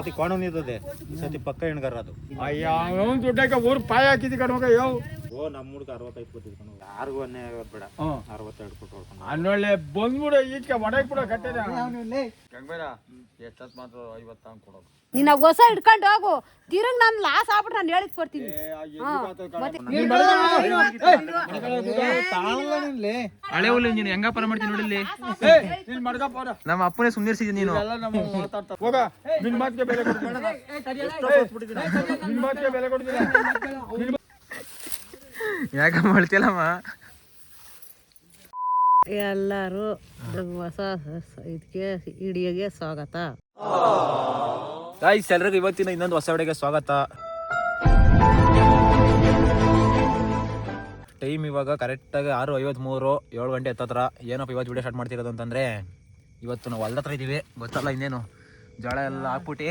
ಸತಿ ಕೋಣ ಇದ್ದದೆ ಈ ಸತಿ ಪಕ್ಕ ಹೆಣ್ಗಾರ ಅದು. ಅಯ್ಯೋ ಅವನು ದುಡ್ಡಕ್ಕೆ ಊರು ಪಾಯ ಹಾಕಿದ್ ಕಣ ಯಾವ್ ಯೋ. ಓ ನಮ್ಮ ಹುಡುಗ ಅರವತ್ತೈದು ಕೊಟ್ಟಿದ್ ಕಣ ಯಾರಿಗೂ ಅನ್ನೇ ಆಗೋದ್ ಬೇಡ. ಹ್ಞೂ ಅರವತ್ತೆರಡು ಕೊಟ್ಟು ಹೊಡ್ಕೊಂಡು ಅನ್ನೊಳ್ಳೆ ಬಂದ್ಬಿಡು ಈಚೆ ಒಡಕ್ ಬಿಡ ಕಟ್ಟದ ಎಷ್ಟೊತ್ತು ಮಾತ್ರ ಐವತ್ತು ಹಂಗೆ ಕೊಡೋದು ನಿನ್ನ ಹೊಸ ಹಿಡ್ಕೊಂಡು ಹೋಗು ತಿರುಗ್ ನಾನು ಲಾಸ್ ಆಗ್ಬಿಟ್ಟು ನಾನು ಹೇಳಿದ್ ಕೊಡ್ತೀನಿ ಹಳೆ ಹುಲ್ಲು ನೀನು ಹೆಂಗಪ್ಪ ಮಾಡ್ತೀನಿ ನೋಡಿಲ್ಲಿ. ನಮ್ಮ ಅಪ್ಪನೇ ಸುಮ್ಮನಿರ್ಸಿದ್ದೀನಿ ನೀನು ಯಾಕ ಹೋಗ ನಿನ್ ಮಾತಿಗೆ ಬೆಲೆ ಕೊಡ್ತೀನಿ ನಿನ್ ಮಾತಿಗೆ ಬೆಲೆ ಕೊಡ್ತೀನಿ ಯಾಕಮ್ಮ ಹೇಳ್ತಿಲ್ಲಮ್ಮ ಎಲ್ಲರೂ ನಮ್ಮ ಹೊಸ ಇದಕ್ಕೆ ಇಡಿಯೋಗೆ ಸ್ವಾಗತ. ಗಾಯ್ಸ್ ಎಲ್ರಿಗೂ ಇವತ್ತಿನ ಇನ್ನೊಂದು ಹೊಸ ವಿಡಿಯೋಗೆ ಸ್ವಾಗತ. ಟೈಮ್ ಇವಾಗ ಕರೆಕ್ಟಾಗಿ ಆರು ಐವತ್ಮೂರು, ಏಳು ಗಂಟೆ ಹತ್ತತ್ರ. ಏನಪ್ಪ ಇವತ್ತು ವಿಡಿಯೋ ಸ್ಟಾರ್ಟ್ ಮಾಡ್ತಿರೋದು ಅಂತಂದರೆ, ಇವತ್ತು ನಾವು ಹೊಲ್ದ ಹತ್ರ ಇದ್ದೀವಿ ಗೊತ್ತಲ್ಲ ಇನ್ನೇನು? ಜೋಳ ಎಲ್ಲ ಹಾಕ್ಬಿಟ್ಟು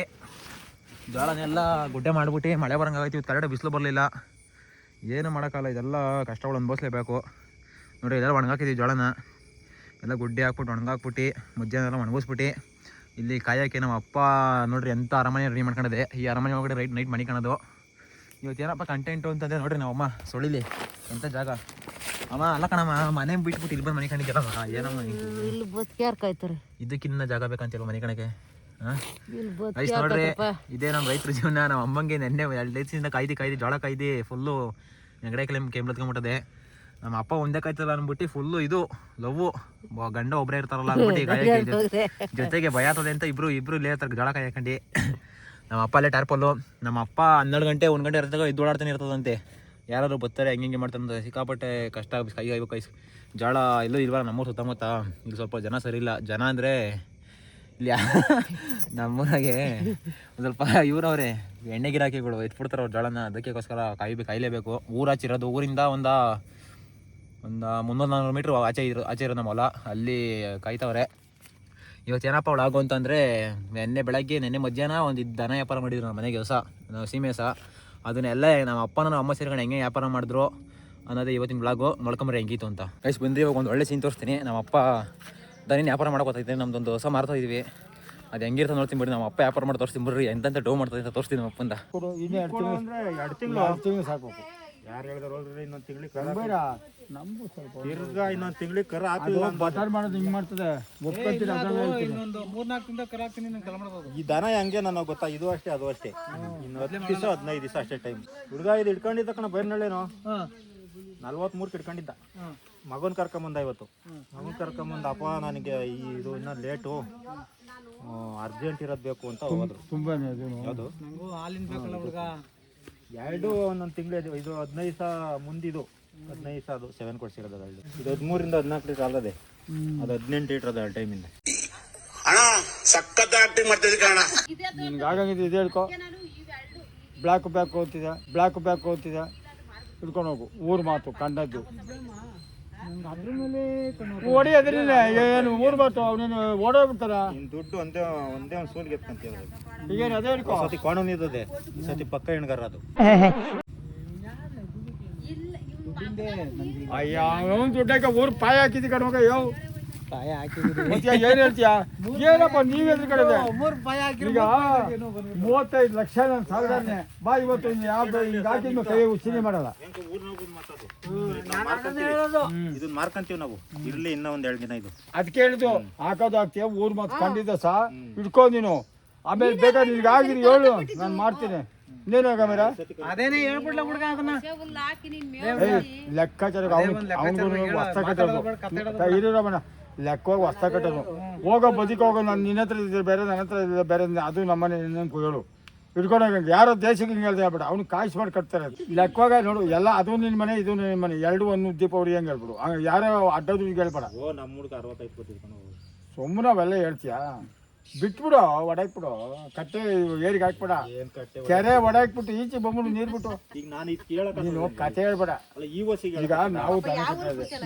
ಜೋಳನೆಲ್ಲ ಗುಡ್ಡೆ ಮಾಡ್ಬಿಟ್ಟು ಮಳೆ ಬರಂಗಾಗೈತಿ. ಇವತ್ತು ಕರೆಕ್ಟಾಗಿ ಬಿಸಿಲು ಬರಲಿಲ್ಲ. ಏನು ಮಾಡೋಕ್ಕಲ್ಲ ಇದೆಲ್ಲ ಕಷ್ಟಗಳು ಅನುಭವಿಸ್ಲೇಬೇಕು. ನೋಡಿ ಎಲ್ಲ ಒಣಗಾಕಿದ್ದೀವಿ ಜೋಳನ. ಎಲ್ಲ ಗುಡ್ಡೆ ಹಾಕ್ಬಿಟ್ಟು ಒಣಗಾಕ್ಬಿಟ್ಟು ಮಧ್ಯಾಹ್ನ ಎಲ್ಲ ಒಣಗಿಸ್ಬಿಟ್ಟು ಇಲ್ಲಿ ಕಾಯಕ್ಕೆ ನಮ್ಮ ಅಪ್ಪ ನೋಡ್ರಿ ಎಂಥ ಅರಮನೆ ರೆಡಿ ಮಾಡ್ಕೊಂಡಿದೆ ಈ ಅರಮನೆ ಒಳಗಡೆ ರೈಟ್ ನೈಟ್ ಮನೆ ಕಾಣೋದು. ಇವತ್ತೇನಪ್ಪ ಕಂಟೆಂಟು ಅಂತಂದರೆ ನೋಡ್ರಿ ನಾವಮ್ಮ ಅಮ್ಮ ಸೊಳಿಲಿ. ಎಂಥ ಜಾಗ? ಅಮ್ಮ ಅಲ್ಲ ಕಣಮ್ಮ ಮನೆ ಬಿಟ್ಬಿಟ್ಟು ಇಲ್ಲಿ ಬಂದು ಮನೆ ಕಣಕ್ಕೆ ಏನಮ್ಮ? ಇಲ್ಲಿ ಬದುಕ್ಯಾರ್ ಕಾಯ್ತಾರೆ. ಇದಕ್ಕಿನ್ನ ಜಾಗ ಬೇಕಂತಿಲ್ವ ಮನೆ ಕಣಕ್ಕೆ? ಹಾಂ? ಐಸ್ ನೋಡ್ರಿ ಇದೇ ನಮ್ಮ ರೈತರ ಜೀವನ. ನಮ್ಮ ಅಮ್ಮಂಗೆ ನೆನ್ನೆ ಎರಡು ದಿವಸದಿಂದ ಕಾಯ್ದು ಕಾಯ್ದು ಜೋಳ ಕಾಯ್ದು ಫುಲ್ಲು ನೆಗಡೆ ಕೆಲಮ್ ಕೆಂಬ್ಲತ್ಕೊಂಡ್ಬಿಟ್ಟದೆ ನಮ್ಮ ಅಪ್ಪ ಒಂದೇ ಕಾಯ್ತಲ್ಲ ಅನ್ಬಿಟ್ಟು ಫುಲ್ಲು ಇದು ಲವ್ ಗಂಡ ಒಬ್ಬರೇ ಇರ್ತಾರಲ್ಲ ಅನ್ಬಿಟ್ಟು ಕಾಯಕ್ಕೆ ಜೊತೆಗೆ ಭಯ ಆಗ್ತದೆ ಅಂತ ಇಬ್ರು ಇಬ್ರು ಇಲ್ಲೇ ಇರ್ತಾರೆ ಜೋಳ ಕಾಯಕಂಡು. ನಮ್ಮ ಅಪ್ಪ ಅಲ್ಲೇ ಟಾರ್ಪಲ್ಲು. ನಮ್ಮ ಅಪ್ಪ ಹನ್ನೆರಡು ಗಂಟೆ ಒಂದು ಗಂಟೆ ಇರ್ತಾಗ ಇದು ಓಡಾಡ್ತಾನೆ ಇರ್ತದಂತೆ. ಯಾರಾದ್ರು ಬರ್ತಾರೆ ಹೆಂಗೆ ಹೆಂಗೆ ಮಾಡ್ತಾರೆ ಸಿಕ್ಕಾಪಟ್ಟೆ ಕಷ್ಟ ಆಗಿ ಕೈ ಕಾಯ್ಬೇಕು ಕೈ ಜೋಳ ಎಲ್ಲೂ ಇಲ್ವಲ್ಲ ನಮ್ಮೂರು ಸುತ್ತಮುತ್ತ. ಇಲ್ಲಿ ಸ್ವಲ್ಪ ಜನ ಸರಿ ಇಲ್ಲ. ಜನ ಅಂದರೆ ಇಲ್ಲಿ ನಮ್ಮೂರಾಗೆ ಒಂದು ಸ್ವಲ್ಪ ಇವ್ರವ್ರೆ. ಎಣ್ಣೆ ಗಿರಾಕಿಗಳು ಎತ್ಬಿಡ್ತಾರೆ ಅವ್ರು ಜೋಳನ. ಅದಕ್ಕೋಸ್ಕರ ಕಾಯ್ಬೇಕು ಕಾಯಲೇಬೇಕು. ಊರಾಚಿರೋದು ಊರಿಂದ ಒಂದು ಒಂದು ಮುನ್ನೂರು ನಾನ್ನೂರು ಮೀಟ್ರ್ ಆಚೆ ಇರೋ ಆಚೆ ಇರೋ ನಮ್ಮ ಹೊಲ. ಅಲ್ಲಿ ಕಾಯ್ತವ್ರೆ. ಇವತ್ತು ಏನಪ್ಪ ಅವಳು ಆಗು ಅಂತಂದರೆ ನೆನ್ನೆ ಬೆಳಗ್ಗೆ ನೆನ್ನೆ ಮಧ್ಯಾಹ್ನ ಒಂದು ಇದ್ ದನ ವ್ಯಾಪಾರ ಮಾಡಿದ್ರು ನಮ್ಮ ಮನೆಗೆ ಹೊಸ ನಾವು ಸೀಮೆ ಸಹ ಅದನ್ನೆಲ್ಲ ನಮ್ಮ ಅಪ್ಪನ ನಮ್ಮ ಅಮ್ಮ ಸೇರ್ಕೊಂಡು ಹೆಂಗೆ ವ್ಯಾಪಾರ ಮಾಡಿದ್ರು ಅನ್ನೋದೇ ಇವತ್ತಿನ ಬ್ಲಾಗು ನೋಡ್ಕೊಂಬರ್ರಿ ಹೆಂಗಿತ್ತು ಅಂತ. ಕೈಸ್ ಬಂದ್ರೆ ಇವಾಗ ಒಂದು ಒಳ್ಳೆ ಸೀನ್ ತೋರಿಸ್ತೀನಿ. ನಮ್ಮ ಅಪ್ಪ ದನ ವ್ಯಾಪಾರ ಹೋಗ್ತೈತೆ ನಮ್ದೊಂದು ಹೊಸ ಮಾರ್ತಾ ಇದೀವಿ. ಅದು ಹೆಂಗಿರ್ತ ನೋಡ್ತೀನಿ ಬಿಡಿ ನಮ್ಮ ಅಪ್ಪ ವ್ಯಾಪಾರ ಮಾಡಿ ತೋರಿಸ್ತೀನಿ ಬಿಡ್ರಿ. ಎಂತ ಡೋ ಮಾಡ್ತಾ ಅಂತ ತೋರಿಸ್ತೀನಿ ನಮ್ಮ ಅಪ್ಪಂದ. ಯಾರು ಹೇಳಿದ್ರು ಇನ್ನೊಂದು ತಿಂಗಳಿಗೆ ಕರ ಬೇಡ ನಮಗೂ ಸ್ವಲ್ಪ ತಿರ್ಗಾ ಇನ್ನೊಂದು ತಿಂಗಳಿಗೆ ಕರ ಅದು ಹಾಕಿಲ್ಲ ಬಟಾರ್ ಮಾಡೋದು ಹಿಂಗೆ ಮಾಡ್ತದೆ. ಒಪ್ಕೊಂತೀನಿ ಅದನ್ನ ಹೇಳ್ತೀನಿ. ಈ ದನ ಹೆಂಗೆ ನನಗೆ ಗೊತ್ತಾ? ಇದು ಅಷ್ಟೇ ಅದು ಅಷ್ಟೇ. ಇನ್ನು ಹತ್ತು ದಿವಸ ಹದಿನೈದು ದಿವಸ ಅಷ್ಟೇ ಟೈಮ್ ಹುಡುಗ ಇದು ಇಟ್ಕೊಂಡಿದ್ದ ಕಣ ಬೈರ್ನಳ್ಳೇನೋ? ನಲ್ವತ್ಮೂರ್కి ಇಟ್ಕೊಂಡಿದ್ದ. ಮಗನ್ ಕರ್ಕೊಂಬಂದ ಇವತ್ತು. ಮಗನ್ ಕರ್ಕೊಂಬಂದ ಅಪ್ಪ ನನಗೆ ಈ ಇದು ಇನ್ನೂ ಲೇಟು. ಅರ್ಜೆಂಟ್ ಇರೋದು ಬೇಕು ಅಂತ ಹೋದ್ರು. ತುಂಬಾನೇ ಅದು ಯಾವುದು? ಎರಡು ಒಂದೊಂದು ತಿಂಗಳು ಇದು ಹದಿನೈದು ಸಾ ಮುಂದಿದು. ಹದಿನೈದು ಸಾ ಅದು ಸೆವೆನ್ ಕೊಡ್ಸಿರೋದು ಅದು ಇದು ಹದಿಮೂರಿಂದ ಹದಿನಾಲ್ಕು ಲೀಟರ್ ಅಲ್ಲದೆ. ಅದು ಹದಿನೆಂಟು ಲೀಟರ್ ಅದು ಟೈಮಿಂದ ನಿನ್ಗೆ ಆಗಂಗಿದ್ರೆ ಇದು ಹೇಳ್ಕೊ. ಬ್ಲ್ಯಾಕ್ ಬ್ಯಾಕ್ ಓದ್ತಿದೆ ಬ್ಲ್ಯಾಕ್ ಬ್ಯಾಕ್ ಓದ್ತಿದೆ ಹಿಡ್ಕೊಂಡು ಹೋಗು. ಊರು ಮಾತು ಕಂಡದ್ದು. ಓಡಿ ಅದ್ರಿಲ್ಲ ಏನು ಊರು ಬರ್ತಾವ ಅವನೇನು ಓಡೋಗ್ಬಿಡ್ತಾರ ನಿನ್ ದುಡ್ಡು ಒಂದೇ ಒಂದೇ ಒಂದು ಸೂಲ್ಗೆ ಎತ್ಕೊಂತೀವಿ ಈಗೇನು ಅದೇ ಹಿಡ್ಕೊ. ಸತಿ ಕೋಣ ಇದ್ದದೆ ಈ ಸತಿ ಪಕ್ಕ ಹೆಣ್ಗಾರ ಅದು. ಅಯ್ಯ ಅವನು ದುಡ್ಡಕ್ಕೆ ಊರು ಪಾಯ ಹಾಕಿದ್ದಿ ಕಣ್ಮಗ ಯಾವ ಯೋ. ಮತ್ತೆ ಏನ್ ಹೇಳ್ತೀಯ? ಏನಪ್ಪ ನೀವ್ ಎದ್ರ ಕಡೆ ಈಗ ಮೂವತ್ತೈದು ಲಕ್ಷ ನನ್ನ ಬಾ ಇವತ್ತು ಯಾವ್ದು ಹಿಂಗ್ ಹಾಕಿದ್ಮೇಲೆ ಕೈ ಉಚ್ಚಿನಿ ಮಾಡಲ್ಲ. ಇದನ್ನ ಮಾರ್ಕಂತೀವಿ. ನಾವು. ಇರ್ಲಿ ಇನ್ನ ಒಂದ್ ಎರಡು ದಿನ ಇದು. ಅದಕ್ಕೆ ಹೇಳಿದ್ದು ಹಾಕೋದು ಹಾಕ್ತೀಯ ಊರ್ ಮತ್ತೆ ಕಂಡಿದ್ದ ಸಾ? ಇಟ್ಕೊ ನೀನು. ಆಮೇಲೆ ಬೇಕಾದ್ರೆ ನಿನ್ಗೆ ಆಗಿರಿ ಹೇಳು. ನಾನು ಮಾಡ್ತೀನಿ. ಇನ್ನೇನು ಗಮರ ಅದೇನೇ ಹೇಳ್ಬಿಡ್ಲ ಹುಡುಗ ಅದನ್ನ? ಲೆಕ್ಕಾಚಾರ ಅವನಿಗೂ ಕಟ್ಟೋದು. ಲೆಕ್ಕ ಲೆಕ್ಕವಾಗಿ ಹೊಸ್ತ ಕಟ್ಟೋದು. ಹೋಗೋ ಬದಿಕ ಹೋಗೋ ನಾನು ನಿನ್ನ ಹತ್ರ ಇದ್ರೆ ಬೇರೆ ನನ್ನ ಹತ್ರ ಇದ್ರೆ ಬೇರೆ ಅದು ನಮ್ಮನೆ ನಿನ್ನ ಹೇಳು ಹಿಡ್ಕೊಂಡೋಗಂಗೆ ಯಾರೋ ದೇಶಕ್ಕೆ ಹಿಂಗೆ ಹೇಳ್ದೆ ಬೇಡ ಅವ್ನು ಕಾಯಿಸಿ ಮಾಡಿ ಕಟ್ತಾರೆ ಲೆಕ್ಕವಾಗ ನೋಡು ಎಲ್ಲ ಅದು ನಿನ್ನ ಮನೆ ಇದು ನಿನ್ನ ಮನೆ ಎರಡು ಒಂದು ದೀಪ ಅವ್ರು ಹಂಗೆ ಹೇಳ್ಬಿಡು. ಹಂಗೆ ಯಾರೋ ಅಡ್ಡದು ಹಿಂಗೆ ಹೇಳ್ಬೇಡ. ಓ ನಮ್ಮ ಹುಡುಗ ಅರವತ್ತೈದು ಸುಮ್ಮನೆ ಅವೆಲ್ಲ ಹೇಳ್ತೀಯ? ಬಿಟ್ಬಿಡು ಒಡಾಕ್ಬಿಡು ಕಟ್ಟೆ ಏರಿಗೆ ಹಾಕ್ಬೇಡ. ಕೆರೆ ಒಡಾಕ್ಬಿಟ್ಟು ಈಚೆ ಬಂದ್ಬಿಟ್ಟು ನೀರು ಬಿಟ್ಟು. ಈಗ ನಾನು ಇದು ನೀನು ಕತೆ ಹೇಳ್ಬೇಡ. ಅಲ್ಲ ಈ ವರ್ಷ ಈಗ ನಾವು ದನ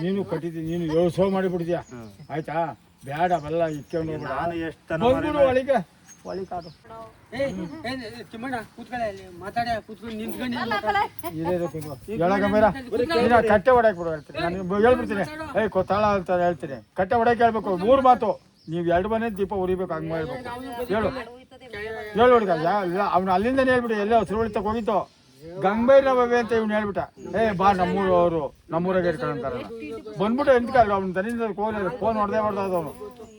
ನೀನು ಕಟ್ಟಿದ್ದೀನಿ ನೀನು ಯೋಸೋ ಮಾಡಿಬಿಡ್ತೀಯ? ಆಯ್ತಾ? ಬೇಡ ಅವೆಲ್ಲ ಇಕ್ಕೊಂಡು ಹೋಗ್ಬೇಡ. ನಾನು ಎಷ್ಟು ಬಂದ್ಬಿಡು ಒಳಗೆ ನೀನು ಕಟ್ಟೆ ಹೊಡೆಯಕ್ ಬಿಡು ಹೇಳ್ತೀನಿ. ನಾನು ಹೇಳ್ಬಿಡ್ತೀನಿ. ಏ ಕೊತ್ತಾಳ ಅಂತ ಹೇಳ್ತೀನಿ. ಕಟ್ಟೆ ಹೊಡೆಯಕ್ ಹೇಳ್ಬೇಕು. ಮೂರು ಮಾತು. ನೀವು ಎರಡು ಮನೆ ದೀಪ ಉರಿಬೇಕು ಹಂಗೆ ಮಾಡ್ಬೇಕು. ಹೇಳು. ಹೇಳು ಹುಡುಗ. ಅವ್ನು ಅಲ್ಲಿಂದನೇ ಹೇಳ್ಬಿಟ್ಟು ಎಲ್ಲೋ ಸುರುಳಿ ಹೋಗಿತ್ತು. ಗಂಗೈರವೇ ಅಂತ ಇವ್ನು ಹೇಳ್ಬಿಟ್ಟ. ಏ ಬಾ ನಮ್ಮೂರು ಅವರು. ನಮ್ಮೂರಾಗ ಇಟ್ಕೊಂಡಂತಾರಲ್ಲ ಬಂದ್ಬಿಟ್ಟು ಎಂತ ಅವ್ನು ತನಿಂದ ಫೋನ್ ಫೋನ್ ಹೊಡೆದೇ ಹೊಡೆದ ಅವನು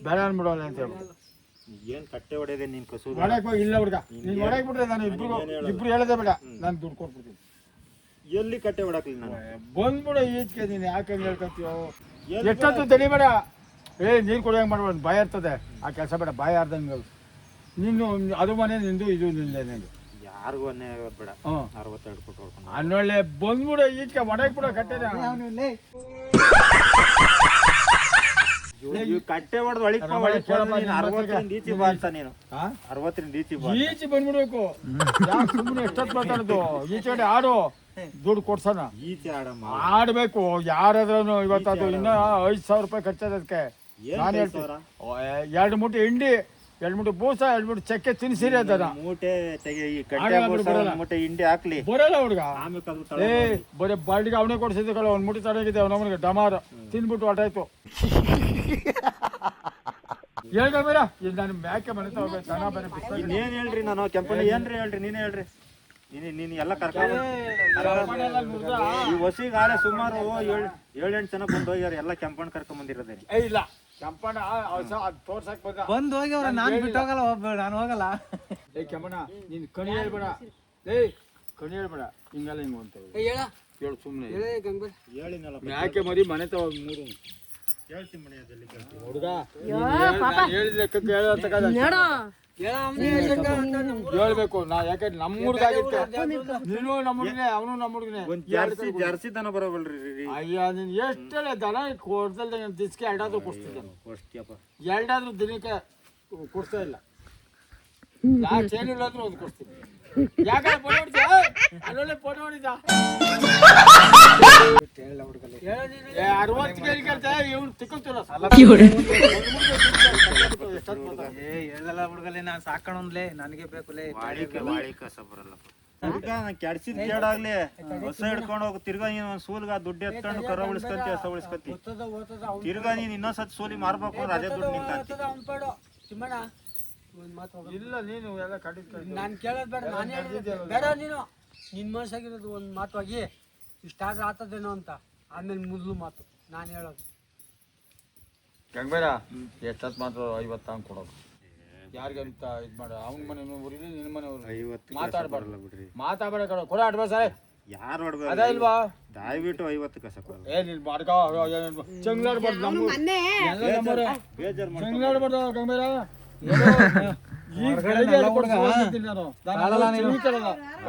ಬೇಡ ಅನ್ಬಿಡೋಲ್ಲ ಅಂತ ಹೇಳ್ಬಿಟ್ಟು. ಏನ್ ಕಟ್ಟೆ ಹೊಡೆದೆ ನೀನ್ ಕಸು ಹೋಗಿ ಇಲ್ಲ ಹುಡುಗ. ನೀನ್ ಹೊಡಕ್ ಬಿಟ್ರೆ ನಾನು ಇಬ್ರು ಇಬ್ರು ಹೇಳದೆ ಬೇಡ. ನಾನು ದುಡ್ಡು ಕೊಟ್ಬಿಡ್ತೀನಿ. ಎಲ್ಲಿ ಕಟ್ಟೆ ಹೊಡಕ್ಲಿ ನಾನು? ಬಂದ್ಬಿಡು ಈಚೆಗೆ ನೀನು ಯಾಕೆ ಹೇಳ್ಕೊತೀಯೋ? ಎಷ್ಟೊತ್ತು ತಡಿಬೇಡ. ಏ ನೀರು ಕುಡಿಯಂಗೆ ಮಾಡ್ಬೇಡ. ಭಯ ಇರ್ತದೆ. ಆ ಕೆಲಸ ಬೇಡ. ಭಯ ಆರ್ದಂಗೆ ನೀನು ಅದು ಮನೆ ನಿಂದು ಇದು ನಿಂದೆ ನಿಂದು. ಯಾರಿಗೂ ಅನ್ನೇ ಬೇಡ. ಅರವತ್ತೆರಡು ಕೊಟ್ಟು ಹೊಡ್ಕೊಂಡು. ಅನ್ನೊಳ್ಳೆ ಬಂದ್ಬಿಡು ಈಚೆಗೆ ಒಡಕ್ ಬಿಡ ಕಟ್ಟೆ ಕಟ್ಟೆ ಹೊಡೆದು ಒಳಗ್ ಬಾ, ಅರವತ್ತರಿಂದ ಈಚೆ ಅಂತ ನೀನು. ಅರವತ್ತರಿಂದ ಈಚೆ ಬಾ ಈಚೆ ಬಂದ್ಬಿಡ್ಬೇಕು. ಯಾಕೆ ಸುಮ್ಮನೆ ಎಷ್ಟೊತ್ತು ಮಾತಾಡೋದು? ಈಚೆ ಕಡೆ ಆಡು. ದುಡ್ಡು ಕೊಡ್ಸೋಣ. ಈಚೆ ಆಡಮ್ಮ. ಆಡ್ಬೇಕು. ಯಾರಾದ್ರೂ ಇವತ್ತು ಅದು ಇನ್ನ ಐದು ಸಾವಿರ ರೂಪಾಯಿ ಖರ್ಚದ ಅದಕ್ಕೆ ನಾನು ಹೇಳ್ತೀನಿ. ಎರಡು ಮೂಟಿ ಹಿಂಡಿ. ಎರಡು ಮೂಟೆ ಬೂಸ ಎರಡು ಮೂಟೆ ಚಕ್ಕೆ ತಿನ್ಸಿರಿ ಅದನ್ನ ಮೂಟೆ ತೆಗೆ ಈ ಕಟ್ಟೆ ಬಿಡು, ಒಂದ್ ಮೂಟೆ ಹಿಂಡಿ ಹಾಕ್ಲಿ. ಬರಲ್ಲ ಹುಡುಗ. ಆಮೇಲೆ ಕದ್ದು ಏ ತಳ ಬರೀ ಬಾಲ್ಡಿಗೆ ಅವನೇ ಕೊಡ್ಸಿದ್ದು ಕಳ ಒಂದ್ ಮುಟ್ಟಿ ತಡಗಿದೆ ಅವನವನಿಗೆ ಡಮಾರ್. ತಿನ್ಬಿಟ್ಟು ಹೊಟ್ಟಾಯ್ತು ಹೇಳ್ದ ಬೇಡ ಇದು ನಾನು ಮ್ಯಾಕೆ ಮನೆ ತಗೋಬೇಕು ಬರ ಬೇರೆ ಬಿಸ್ಲಾಗ ಇನ್ನೇನ್ ಹೇಳ್ರಿ ನಾನು ಕೆಂಪಣ್ಣ ಏನ್ರಿ ಹೇಳ್ರಿ ನೀನೇ ಹೇಳ್ರಿ. ನೀನು ನೀನು ಎಲ್ಲ ಕರ್ಕೊಂಡು ಈ ಹೊಸಿಗಾಲೆ ಸುಮಾರು ಏಳು ಏಳೆಂಟು ಜನ ಬಂದು ಹೋಗ್ಯಾರ ಎಲ್ಲ ಕೆಂಪಣ್ಣ ಕರ್ಕೊಂಡ್ ಬಂದಿರೋದೇ. ಏ ಇಲ್ಲ. ಕೆಂಪಣ್ಣ ಅದ್ ತೋರ್ಸಕ್ ಬಂದ ಬಂದ್ ಹೋಗ್ಯವ್ರ ನಾನ್ ಬಿಟ್ಟು ಹೋಗಲ್ಲ ಒಬ್ಬ ನಾನು ಹೋಗಲ್ಲ. ಏ ಕೆಂಪಣ್ಣ ನೀನ್ ಕಣಿ ಹೇಳ್ಬೇಡ. ಏ ಕಣಿ ಹೇಳ್ಬೇಡ. ಹಿಂಗಲ್ಲ ಹಿಂಗ ಅಂತ ಹೇಳು. ಸುಮ್ಮನೆ ಹೇಳಿನಲ್ಲ ಯಾಕೆ ಮರಿ ಮನೆ ತಗೋ ಮೂರು? ಹೇಳ್ತೀನಿ ಮನೆಯಲ್ಲಿ ಹುಡುಗ ಯೋ, ಪಾಪ. ಹೇಳಿದ ಲೆಕ್ಕಕ್ಕೆ ಹೇಳೋತಕ್ಕಲ್ಲ ನೋಡು. ಹೇಳ್ಬೇಕು ನಾ ಯಾಕಂದ್ರೆ ನಮ್ಮ ಹುಡುಗಾಗಿತ್ತೆ ನೀನು ನಮ್ಮ ಹುಡುಗನೇ ಅವನು ನಮ್ಮ ಹುಡುಗನೇ. ಜರ್ಸಿ ಜರ್ಸಿ ದನ ಬರೋವಲ್ರಿ ರೀ. ಅಯ್ಯ ನೀನ್ ಎಷ್ಟೆಲ್ಲ ದನ ಕೊಡ್ದಲ್ದ ದಿಸ್ಕೆ ಎರಡಾದ್ರೂ ಕೊಡ್ತಿದ್ದೆ ಅಷ್ಟಿಯಪ್ಪ ಎರಡಾದ್ರೂ ದಿನಕ್ಕೆ ಕೊಡ್ತಾ ಇಲ್ಲ. ನಾ ಏನಿಲ್ಲ ಅಂದ್ರೂ ಒಂದು ಕೊಡ್ತೀನಿ ಯಾಕಂದ್ರೆ ಫೋಟೋ ಹೊಡಿದ ಅಲ್ಲೊಳ್ಳೆ ಫೋಟೋ ಹೊಡಿದ ಏ, ಅರವತ್ತು ಕೇಳಿ ಕೇಳ್ತಾ ಇವ್ನು ತಿಕ್ಕೊತಿಲ್ಲ ಏ ಹೇಳಲ್ಲ ಹುಡುಗಲೇ ನಾನ್ ಸಾಕಣಂದ್ಲೆ ನನಗೆ ಬೇಕುಲೇ ವಾಳಿಕ ವಾಳಿಕ ಕಸ ಬರಲ್ಲ ಹುಡ್ಗ ನಾನು ಕೆಡ್ಸಿದ್ ಕೇಳಾಗ್ಲಿ ಹೊಸ ಹಿಡ್ಕೊಂಡು ಹೋಗಿ ತಿರ್ಗಾ ನೀನ್ ಒಂದ್ ಸೂಲ್ಗ ದುಡ್ಡು ಎತ್ಕೊಂಡು ಕರ ಉಳಿಸ್ಕೊಂತಿ ಹೊಸ ಉಳಿಸ್ಕೊಂತಿ ತಿರ್ಗಾ ನೀನ್ ಇನ್ನೊಂದ್ಸತ್ ಸೂಲಿ ಮಾರ್ಬೇಕು ಅಂದ್ರೆ ಅದೇ ದುಡ್ಡು ನಿಂತ ಇಲ್ಲ ನೀನು ಎಲ್ಲ ಕಡಿತ ನಾನು ಕೇಳೋದು ಬೇಡ ನಾನು ಹೇಳಿದ್ದೆ ಬೇಡ ನೀನು. ನಿನ್ ಮನಸ್ಸಾಗಿರೋದು ಒಂದು ಮಾತು ಆಗಿ ಇಷ್ಟಾದ್ರೆ ಆತದೇನೋ ಅಂತ. ಆಮೇಲೆ ಮೊದಲು ಮಾತು ನಾನು ಹೇಳೋದು. ಗಂಗಬೇಡ. ಎಷ್ಟೊತ್ತು ಮಾತ್ರ ಐವತ್ತು ಹಂಗೆ ಕೊಡೋದು. ಯಾರಿಗಂತ ಇದು ಮಾಡ ಅವ್ನ ಮನೆ ಊರಿಲಿ ನಿನ್ನ ಮನೆ ಊರಿಲಿ ಐವತ್ತು ಮಾತಾಡ್ಬಾರ್ದು. ಬಿಡ್ರಿ. ಮಾತಾಡಬೇಡ ಕಣ ಕೊಡ ಅಡ್ವಾನ್ಸ್ ಅದೇ ಯಾರು ಅದೇ ಹೊಡ್ಬೇಕು ಇಲ್ವಾ? ದಯವಿಟ್ಟು ಐವತ್ತು ಕಸ ಕೊಡಲ್ಲ ಏ ನೀನು ಮಾಡ್ಕ ಚಂಗ್ಲಾಡ್ಬಾರ್ದು ನಮ್ಮ ಚಂಗ್ಲಾಡ್ಬಾರ್ದು ಗಂಗಬೇಡ.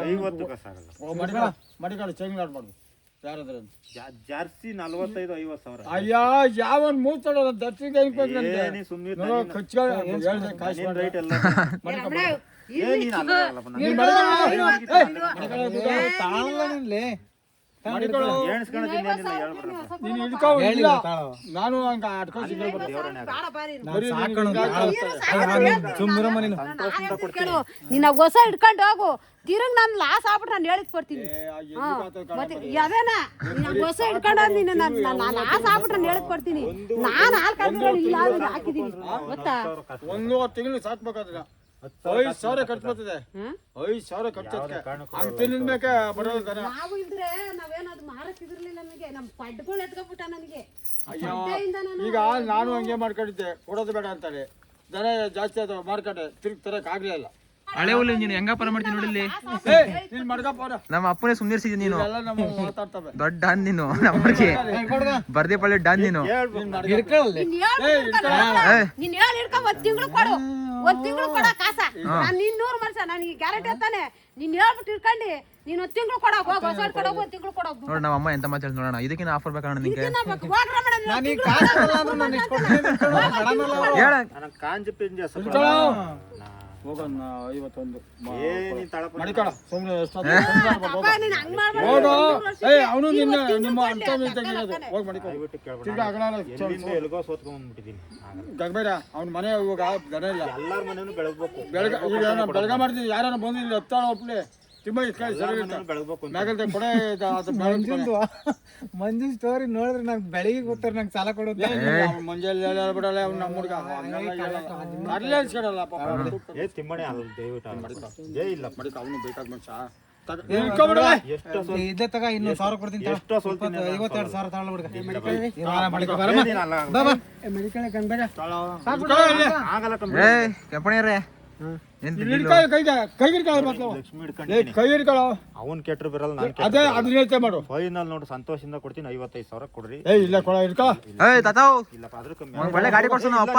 ಐವತ್ತು ಕಸ ಆಗಲ್ಲ. ಮಡಿಕಾಳ ಚೆಂಗ್ಲಾಡ್ಬಾರ್ದು ಯಾರಾದ್ರೆ ಜರ್ಸಿ ನಲ್ವತ್ತೈದು ಐವತ್ತು ಸಾವಿರ. ಅಯ್ಯ ಯಾವನ್ ಮೂತಾಡೋದು ದರ್ಶಿಗೆ ಏನಿ ನೀನ್. ರೈಟ್ ಎಲ್ಲ. ಏ ನೀನ್ ಅಲ್ಲ ಅಲ್ಲಪ್ಪ, ನಾನು ನೀನು ಹಿಡ್ಕೊ ಇಲ್ಲ ನಾನು ಹಂಗ ನಿನ್ನ ಹೊಸ ಹಿಡ್ಕೊಂಡು ಹೋಗು. ತಿರುಗ್ ನಾನು ಲಾಸ್ ಆಗ್ಬಿಟ್ಟು ನಾನು ಹೇಳಿದ್ ಕೊಡ್ತೀನಿ. ನಿನ್ನ ಹೊಸ ಹಿಡ್ಕೊಂಡು ಹೋಗ್ ನೀನು. ನಾನು ನಾನು ಲಾಸ್ ಆಗ್ಬಿಟ್ಟು ನಾನು ಹೇಳಿದ್ ಕೊಡ್ತೀನಿ. ನಾನು ಹಾಲು ಇಲ್ಲ ಹಾಕಿದೀನಿ. ಗೊತ್ತಾ? ಒಂದು ತಿಂಗಳು ಸಾಕ್ಬೇಕಾದ್ರೆ. ಐದು ಸಾವಿರ ಖರ್ಚು ಬರ್ತದೆ? ಐದು ಸಾವಿರ ಖರ್ಚು ಅದಕ್ಕೆ ಹಂಗೆ ತಿನ್ನಬೇಕೆ ಬರೋದು ದನ ನಾವು ಇಲ್ದ್ರೆ ನಾವೇನದು ಮಾರಕ್ ಇದಿರ್ಲಿಲ್ಲ ನನಗೆ ನಮ್ ಪಡ್ಗಳು ಎತ್ಕೊಬಿಟ್ಟ ನನಗೆ ಅಯ್ಯೋ ಈಗ ನಾನು ಹಂಗೆ ಮಾಡ್ಕೊಂಡಿದ್ದೆ ಕೊಡೋದು ಬೇಡ ಅಂತಾರೆ ದನ ಜಾಸ್ತಿ ಅದು ಮಾರ್ಕಟ್ಟೆ ತಿರುಗಿ ತರಕ್ ಆಗ್ಲಿಲ್ಲ ಹಳೆ ಹುಲ್ಲು ನೀನು ಹೆಂಗಪ್ಪನ ಮಾಡ್ತೀನಿ ನೋಡಿಲ್ಲಿ ಏ ನೀನ್ ಮಡ್ಕಪ್ಪ ನಮ್ಮ ಅಪ್ಪನೇ ಸುಮ್ಮನಿರ್ಸಿದ್ದೀನಿ ನೀನು ಎಲ್ಲ ನಮ್ಮ ಮಾತಾಡ್ತವೆ ದೊಡ್ಡ ಡಾನ್ ನೀನು ನಮ್ಮರ್ಗೆ ಬರ್ದೇ ಪಳ್ಳಿ ಡಾನ್ ನೀನು ಒಂದ್ ತಿಂಗಳು ಕೊಡು ಕೊಡ ಕಾಸ ನಾನು ನಿನ್ ನೂರು ಮನ್ಸ ನನಗೆ ಗ್ಯಾರಂಟಿ ಅಂತಾನೆ. ನೀನ್ ಹೇಳ್ಬಿಟ್ಟು ಇಟ್ಕೊಂಡು ನೀನ್ ಒಂದ್ ತಿಂಗಳು ಕೊಡ ಹೋಗ್ ಹೊಸ ಕೊಡೋಕ್ ಒಂದ್ ತಿಂಗಳು ಕೊಡೋಕ್ ನೋಡಿ ನಮ್ಮ ಅಮ್ಮ ಎಂತ ಮಾತಾಡ್ ನೋಡೋಣ. ಇದಕ್ಕಿನ ಆಫರ್ ಬೇಕಣ್ಣ ನಿಂಗೆ? ಹೇಳ. ಕಾಂಜಿ ಪಿಂಜಿ. ಹೋಗೋಣ ಐವತ್ತೊಂದು. ಮಡಿಕಳ ಸುಮ್ಮನೆ ಹಂಗ್ ಏ ಅವನು ನಿನ್ನ ನಿಮ್ಮ ಅಂತ ತೆಗಿಯೋದು ಹೋಗಿ ಮಡಿಕೊ ತಿರ್ಗಾ ಅಗಲಾಲ ಎಲ್ಗೋ ಗಗ್ಬೇಡ ಅವ್ನ ಮನೆ ಇವಾಗ ದನ ಇಲ್ಲ. ಎಲ್ಲರ ಮನೇನು ಬೆಳಗ್ಬೇಕು. ಬೆಳಗ ಈಗ ಬೆಳಗ ಮಾಡ್ತೀನಿ ಯಾರು ಬಂದು ಇಲ್ಲಿ ಹತ್ತಾಳ ಒಪ್ಲೆ. ತಿಮ್ಮ ಇಸ್ಕೊಳ್ಳಿ ಸರಿ ಇರ್ತಾ. ಬೆಳಗ್ಬೇಕು ಅಂತ. ಮ್ಯಾಗಲ್ದೆ ಕೊಡೆ ಇದು ಅದು ಬೆಳಗ್ಗೆ ಕೊಡೆ. ಮಂಜು ಸ್ಟೋರಿ ನೋಡಿದ್ರೆ ನಂಗೆ ಬೆಳಿಗ್ಗೆ ಗೊತ್ತಾರ ನಂಗೆ ಸಾಲ ಕೊಡೋದು ಅವ್ನು ಮುಂಜಾನೆ ಹೇಳಲ್ಲ ಬಿಡಲ್ಲ ಅವ್ನು ನಮ್ಮ ಹುಡುಗ. ಅಲ್ಲೇ ಇಸ್ಕೊಡಲ್ಲ ಪಾಪ ಏ ತಿಮ್ಮಣಿ ಅಲ್ಲ ದಯವಿಟ್ಟು ಅಲ್ಲ. ಏ ಇಲ್ಲ. ಮಡಿಕ ಅವನು ಬೇಕಾದ ಮನುಷ್ಯ ಇಟ್ಕೊಬಿಡಲ್ಲ ಎಷ್ಟೋ ಸ್ವಲ್ಪ ಇದ್ದೇ ತಗ ಇನ್ನು ಸಾವಿರ ಕೊಡ್ತೀನಿ ತಗೋ. ಎಷ್ಟೋ ಸ್ವಲ್ಪ ಇಪ್ಪತ್ತು- ಐವತ್ತೆರಡು ಸಾವಿರ ತಗೊಳ್ಳ ಬಿಡ್ಕ ಮೆಡಿಕಲ್ ಏ ಅವನ್ ಕೆಟ್ರು ಬರಲ್ಲ ನಾನು ಅದೇ ಅದನ್ನ ಯೋಚನೆ ಮಾಡು. ಫೈನಲ್ ನೋಡು ಸಂತೋಷದಿಂದ ಕೊಡ್ತೀನಿ ಐವತ್ತೈದು ಸಾವಿರ ಕೊಡ್ರಿ. ಏ ಇಲ್ಲ ಕೊಡ ಇಡ್ಕ ಏ ತಾತಾವ್ ಇಲ್ಲಪ್ಪ ಅದ್ರ ಕಮ್ಮಿ. ಒಳ್ಳೆ ಗಾಡಿ ಕೊಡ್ಸು ನಮ್ಮ ಅಪ್ಪ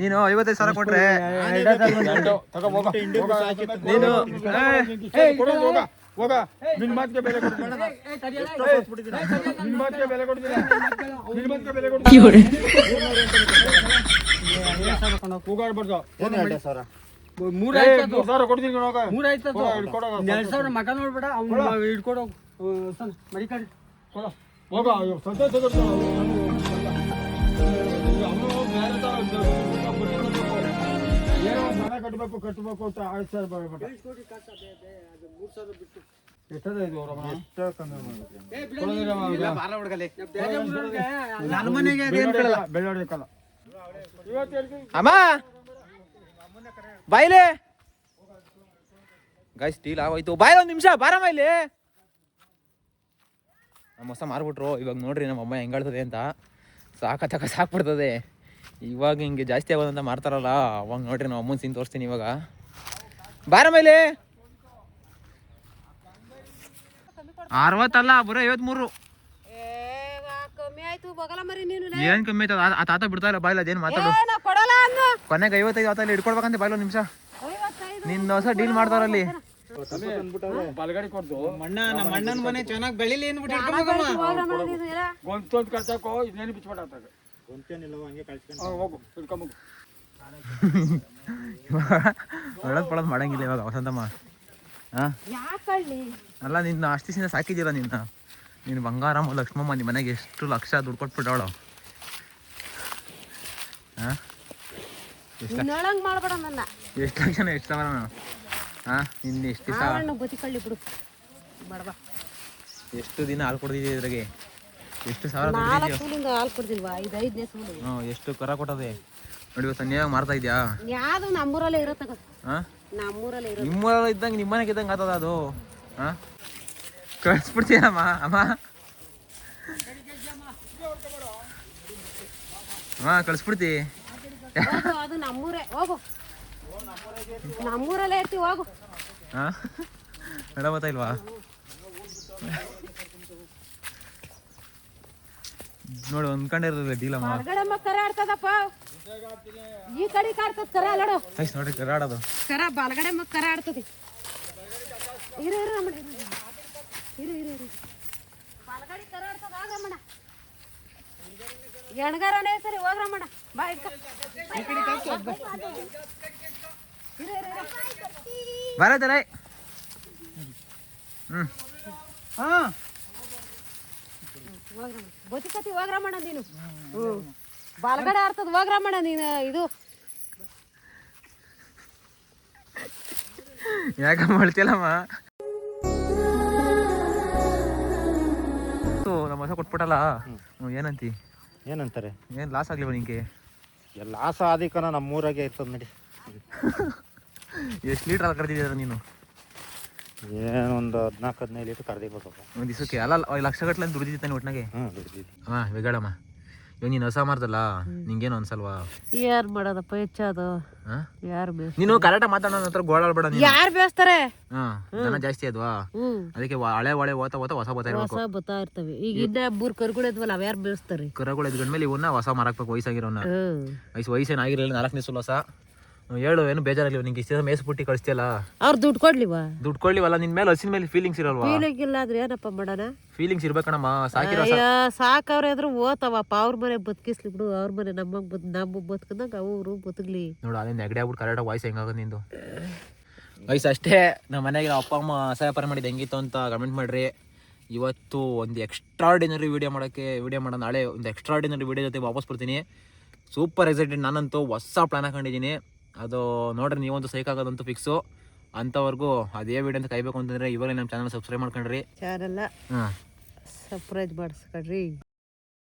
ನೀನು ಐವತ್ತೈದು ಸಾವಿರ ಕೊಟ್ರೆ. ತಗೋ ಹೋಗ. ನೀನು ಏ, ಕೊಡೋದು ಹೋಗ. ಹೋಗ. ನಿನ್ ಮಾತಿಗೆ ಬೆಲೆ ಕೊಡ್ತೀನಿ ನಿನ್ ಮಾತಿಗೆ ಬೆಲೆ ಕೊಡ್ತೀನಿ ನಿನ್ ಮಾತಿಗೆ ಬೆಲೆ ಕೊಡ್ತೀನಿ ಕೂಗಾಡ್ಬಾರ್ದು ಏನು ಎರಡೇ ಸಾವಿರ? ಮೂರ್ ಸಾವಿರ ಕೊಡ್ತೀನಿ ಕಣೋ, ಹೋಗ ಮೂರ್ ಆಯ್ತು ಹೋಗ, ಹಿಡ್ಕೊಡೋಗ. ಎರಡ್ ಸಾವಿರ ಮಕ ನೋಡ್ಬೇಡ ಅವ್ನು ಹಿಡ್ಕೊಡೋ. ಮಡಿಕಾಡಿ ಕೊಡ. ಹೋಗ ಸಂತೋಷ ಏನೋ ಮನೆ ಕಟ್ಟಬೇಕು ಕಟ್ಟಬೇಕು ಅಂತ ಬರ್ಬೇಡ ಎಷ್ಟದ ಇದು ಅವ್ರ ಮನೆ? ಎಷ್ಟೋ ಕಮ್ಮಿ ಮಾಡ್ಬೇಕು. ಕೊಡೋದಿಲ್ಲ ಮನೆಗೆ ಬೆಳ್ಳೋಡಿ. ಅಮ್ಮ! ಬಾಯ್ಲೆ! ಗಾಯ್ ಸ್ಟೀಲ್ ಆಗೋಯ್ತು. ಬಾಯ್ ಒಂದು ನಿಮಿಷ, ಬಾರಮ್ಮ ಇಲ್ಲಿ. ನಮ್ಮ ಹೊಸ ಮಾರ್ಬಿಟ್ರು. ಇವಾಗ ನೋಡ್ರಿ ನಮ್ಮ ಅಮ್ಮ ಹೆಂಗಾಡ್ತದೆ ಅಂತ. ಸಾಕ ತಕ ಸಾಕ್ಬಿಡ್ತದೆ ಇವಾಗ ಹಿಂಗೆ ಜಾಸ್ತಿ ಆಗೋದಂತ ಮಾರ್ತಾರಲ್ಲ ಅವಾಗ ನೋಡ್ರಿ ನಮ್ಮ ಅಮ್ಮನ ಸೀನ್ ತೋರಿಸ್ತೀನಿ ಇವಾಗ. ಬಾರಮ್ಮ ಇಲ್ಲಿ. ಅರವತ್ತಲ್ಲ, ಬರೋ ಐವತ್ಮೂರು. ಆಯ್ತು ಬಗಲ ಮರಿ ನೀನು ಏನ್ ಕಮ್ಮಿ ಆಯ್ತು? ಆ- ತಾತ ಬಿಡ್ತಾ ಇಲ್ಲ ಬಾಯ್ಲ ಅದೇನು ಮಾತಾಡು ಏ, ನಾ ಕೊಡಲ್ಲ ಅಂದು ಕೊನೆಗೆ ಐವತ್ತೈದು ಆತ ಬಾಯ್ಲ ಒಂದ್ ನಿಮಿಷ. ಐವತ್ತೈದು. ನಿನ್ನ ಹೊಸ ಡೀಲ್ ಮಾಡ್ತಾರಲ್ಲಿ ಬಲಗಡೆ ಕೊಡ್ದು. ಅಣ್ಣ ನಮ್ಮ ಅಣ್ಣನ ಮನೆ ಚೆನ್ನಾಗಿ ಬೆಳಿಲಿ ಹೋಗ್ರ ನೀನು ಇಲ್ಲ ಗೊಂತೊಂದು ಕಳ್ಸಕ್ಕೋ ಹಂಗೆ ಹಿಡ್ಕೊಂಬೋಗು ಪಳದ್ ಮಾಡಂಗಿಲ್ಲ ಇವಾಗ ವಸಂತಮ್ಮ. ಹಾ? ಅಲ್ಲ ನಿನ್ನ ಅಷ್ಟು ದಿವಸ ಸಾಕಿದ್ದೀರ ನಿನ್ನ? ನೀನು ಬಂಗಾರಮ್ಮ ಲಕ್ಷ್ಮಮ್ಮ ನಿಮ್ಮ ಮನೆಗೆ ಎಷ್ಟು ಲಕ್ಷ ದುಡ್ಡು ಕೊಟ್ಬಿಟ್ಟವಳು ಹಾ ನೀನ್ ನನ್ನ. ಎಷ್ಟು ಲಕ್ಷ ಎಷ್ಟು ಸಾವಿರ? ಹಾ ನಿನ್ನ ಎಷ್ಟು ದಿವಸ? ಎಷ್ಟು ದಿನ ಹಾಲು ಕೊಡ್ತಿದ್ದೀಯ ಇದ್ರಾಗೆ? ಎಷ್ಟು ಸಾವಿರ ಹ್ಞೂ ಎಷ್ಟು ಕರ ಕೊಟ್ಟದೆ? ನೋಡಿ ಇವತ್ತು ನೀವಾಗ ಮಾರ್ತಾ ಇದೆಯಾ? ಯಾವ್ದು ನಮ್ಮೂರಲ್ಲೇ ಇರತ್ತಗ ಹಾ ನಮ್ಮೂರಲ್ಲೇ ನಿಮ್ಮೂರಲ್ಲಿ ಇದ್ದಂಗೆ ನಿಮ್ಮ ಮನೆಗೆ ಇದ್ದಂಗೆ ಆತದ ಅದು? ಹಾ ಕಳಿಸ್ಬಿಡ್ತೀಯಮ್ಮ ಅಮ್ಮ ಅಮ್ಮ ಕಳಿಸ್ಬಿಡ್ತಿ. ಅದು ನಮ್ಮೂರೇ ಹೋಗು. ನಮ್ಮೂರಲ್ಲೇ ಇರ್ತೀವಿ ಹೋಗು. ಹಾ ನಡ ಗೊತ್ತಾ ಇಲ್ವಾ? ನೋಡಿ ಹೊಂದ್ಕೊಂಡಿರೋದಿಲ್ಲ ಡೀಲಮ್ಮ ಹೊರಗಡೆ ಕರ ಆಡ್ತದಪ್ಪ. ಈ ಕಡೆ ಕಾಡ್ತದ ಕರ ಅಲ್ಲಡು ಐಸ್ ನೋಡ್ರಿ ಕರಾಡೋದು ಕರ ಬಲಗಡೆ ಮಕ್ಕ ಕರ ಆಡ್ತದೆ. ಇರು ಇರು ರಮಣ ಇರು ಇರು. ಇರು. ಬಲಗಡಿ ಇರು ಬಲಗಡೆ ಕರ ಆಡ್ತದ ಆಗ್ರಮಣ ಎಣ್ಗಾರನೇ ಸರಿ ಹೋಗ್ರಮಣ ಬಾ. ಬರತ್ತಲ್ಲ ಹ್ಞೂ ಹೋಗ್ರಮಣ ಬದುಕತಿ ಹೋಗ್ರಮಣ ನೀನು. ಹ್ಞೂ ಆರ್ತದ ಆಡ್ತದ ಹೋಗ್ರಮಣ ನೀನು ಇದು. ಯಾಕೆ ಮಾಡ್ತಿಲ್ಲಮ್ಮ ಹೊಸ ಕೊಟ್ಬಿಟ್ಟಲ್ಲ. ಏನಂತಿ? ಏನಂತಾರೆ? ಏನು ಲಾಸ್ ಆಗ್ಲಿವ ನಿಂಗೆ? ಎಲ್ಲ ಲಾಸ ಆದಿಕನ ನಮ್ಮೂರಾಗೆ ಇರ್ತದ ನಡಿ. ಎಷ್ಟು ಲೀಟ್ರ್ ಅಲ್ಲಿ ಕರೆದಿದ್ದೀರ ನೀನು? ಏನೊಂದು ಹದಿನಾಲ್ಕು ಹದಿನೈದು ಲೀಟರ್ ಕರ್ದಿಬೇಕಪ್ಪ ಒಂದು ದಿವಸಕ್ಕೆ? ಅಲ್ಲ ಲಕ್ಷಗಟ್ಟಲೆ ಲಕ್ಷ ಗಟ್ಟಲೆ ದುಡಿದಿತ್ತಾನೆ ಒಟ್ಟಿನಾಗೆ ಹ್ಞೂ ದುಡಿದಿದ್ದೆ. ಹಾಂ ಇವಾಗ ನೀನು ಹೊಸ ಮಾಡ್ದಲ್ಲ? ನಿಂಗೇನು ಅನ್ಸಲ್ವಾ ಯಾರು ಮಾಡೋದಪ್ಪ ಹೆಚ್ಚಾದು? ಯಾರು ನೀನು ಕರೆಕ್ಟಾಗಿ ಮಾತಾಡೋ ಹತ್ರ ಗೋಳಾಡ್ಬೇಡ ನೀನು. ಯಾರು ಬೇಸ್ತಾರೆ? ಹಾ ದನ ಜಾಸ್ತಿ ಅದ್ವಾ? ಅದಕ್ಕೆ ವ- ಹಳೆ ಒಳೆ ಓತ ಓತ ಹೊಸ ಇರ್ಬೇಕು. ಹೊಸ ಬತ್ತಾ ಇರ್ತವೆ. ಈಗ ಇದ್ದ ಮೂರ್ ಕರುಗಳಿದ್ವಲ್ಲ ಅವ ಯಾರು ಬೇಯಿಸ್ತಾರೆ ಕರುಗಳು ಇದ್ಕೊಂಡ್ಮೇಲೆ ಇವನ್ನ ಹೊಸ ಮಾರಾಕ್ಬೇಕು ವಯಸ್ಸಾಗಿರೋನ ವಯಸ್ಸು ವಯಸ್ಸೇನಾಗಿರಲಿಲ್ಲ ನಾಲ್ಕನೇ ಸುಲ್ ಹೊಸ. ಹ್ಮ್, ಹೇಳು ಏನು ಬೇಜಾರಲ್ಲಿ ನಿಂಗೆ ಇಷ್ಟ ಮೇಸ್ಬಿಟ್ಟು ಕಳಿಸ್ತಿಯಲ್ಲ? ಅವ್ರು ದುಡ್ಡು ಕೊಡ್ಲಿವ ದುಡ್ಡು ಕೊಡ್ಲಿವಲ್ಲ ನಿನ್ ಮೇಲೆ ಹಸಿನ ಮೇಲೆ ಫೀಲಿಂಗ್ಸ್ ಇರಲ್ವಾ? ಫೀಲಿಂಗ್ ಇಲ್ಲ ಅಂದ್ರೆ ಏನಪ್ಪ ಮಾಡೋಣ? ಫೀಲಿಂಗ್ಸ್ ಇರ್ಬೇಕಣಮ್ಮ ಸಾಕಿರೋ ಅಯ್ಯ ಸಾಕವ್ರೆ ಆದ್ರೂ ಓತವಪ್ಪ ಅವ್ರ ಮನೆ ಬದುಕಿಸ್ಲಿ ಬಿಡು ಅವ್ರ ಮನೆ ನಮ್ಮ ಬದ್ ನಮ್ಮ ಬದುಕಿದಾಗ ಅವರು ಬದುಕ್ಲಿ. ನೋಡು ಅದೇ ನೆಗಡಿ ಆಗ್ಬಿಟ್ಟು ಕರೆಕ್ಟ್ ವಾಯ್ಸ್ ಹೆಂಗಾಗ ನಿಂದು? ವಯಸ್ಸು ಅಷ್ಟೇ ನಮ್ಮ ಮನೆಗೆ ಅಪ್ಪ ಅಮ್ಮ ಸಹಾಯ ಪರ ಮಾಡಿದ್ದು ಹೆಂಗಿತ್ತು ಅಂತ ಕಮೆಂಟ್ ಮಾಡ್ರಿ. ಇವತ್ತು ಒಂದು ಎಕ್ಸ್ಟ್ರಾರ್ಡಿನರಿ ವಿಡಿಯೋ ಮಾಡೋಕ್ಕೆ ವಿಡಿಯೋ ಮಾಡೋ ನಾಳೆ ಒಂದು ಎಕ್ಸ್ಟ್ರಾರ್ಡಿನರಿ ವಿಡಿಯೋ ಜೊತೆ ವಾಪಸ್ ಬರ್ತೀನಿ. ಸೂಪರ್ ಎಕ್ಸೈಟೆಡ್ ನಾನಂತೂ ಹೊಸ ಪ್ಲಾನ್ ಹಾಕೊಂಡಿದ್ದೀನಿ. ಅದು ನೋಡ್ರಿ ನೀವಂತೂ ಸೈಕ್ ಆಗೋದಂತೂ ಫಿಕ್ಸು ಅಂಥವ್ರಿಗೂ ಅದೇ ವಿಡಿಯೋ ಅಂತ ಕಾಯ್ಬೇಕು ಅಂತಂದರೆ ಇವಾಗಲೇ ನಮ್ಮ ಚಾನಲ್ ಸಬ್ಸ್ಕ್ರೈಬ್ ಮಾಡ್ಕೊಂಡ್ರಿ. ಚಾನೆಲ್ಲ ಹಾಂ. ಸಪ್ರೈಸ್ ಮಾಡಿಸ್ಕೊಡ್ರಿ.